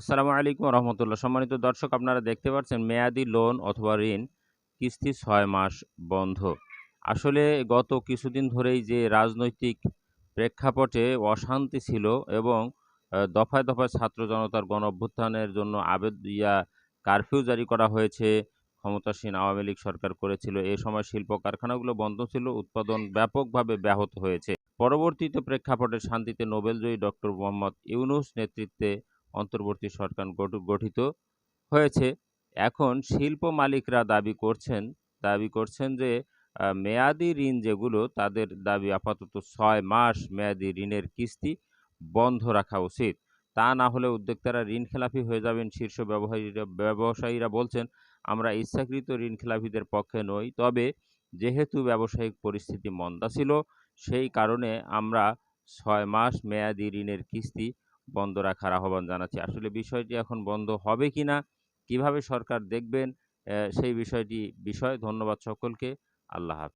আসসালামু আলাইকুম রহমতুল্লাহ। সম্মানিত দর্শক, আপনারা দেখতে পাচ্ছেন মেয়াদি লোন অথবা ঋণ কিস্তি ছয় মাস বন্ধ। আসলে গত কিছুদিন ধরেই যে রাজনৈতিক প্রেক্ষাপটে অশান্তি ছিল এবং দফায় দফায় ছাত্র জনতার গণ অভ্যুত্থানের জন্য আবেদ ইয়া কারফিউ জারি করা হয়েছে, ক্ষমতাসীন আওয়ামী লীগ সরকার করেছিল এই সময় শিল্প কারখানাগুলো বন্ধ ছিল, উৎপাদন ব্যাপকভাবে ব্যাহত হয়েছে। পরবর্তীতে প্রেক্ষাপটে শান্তিতে নোবেলজয়ী ডক্টর মোহাম্মদ ইউনুস নেতৃত্বে অন্তর্বর্তী সরকার গঠ- গঠিত হয়েছে। এখন শিল্প মালিকরা দাবি করছেন দাবি করছেন যে মেয়াদি ঋণ যেগুলো তাদের দাবি আপাতত ছয় মাস মেয়াদি ঋণের কিস্তি বন্ধ রাখা উচিত। তা না হলে উদ্যোক্তারা ঋণ খেলাপি হয়ে যাবেন, শীর্ষ ব্যবসায়ীরা ব্যবসায়ীরা বলছেন, আমরা ইচ্ছাকৃত ঋণ খেলাপিদের পক্ষে নই। তবে যেহেতু ব্যবসায়িক পরিস্থিতি মন্দা ছিল, সেই কারণে আমরা ছয় মাস মেয়াদি ঋণের কিস্তি বন্ধ রাখার আহ্বান জানাচ্ছি। আসলে বিষয়টি এখন বন্ধ হবে কি না কীভাবে সরকার দেখবেন সেই বিষয়টি বিষয় ধন্যবাদ সকলকে। আল্লাহ হাফেজ।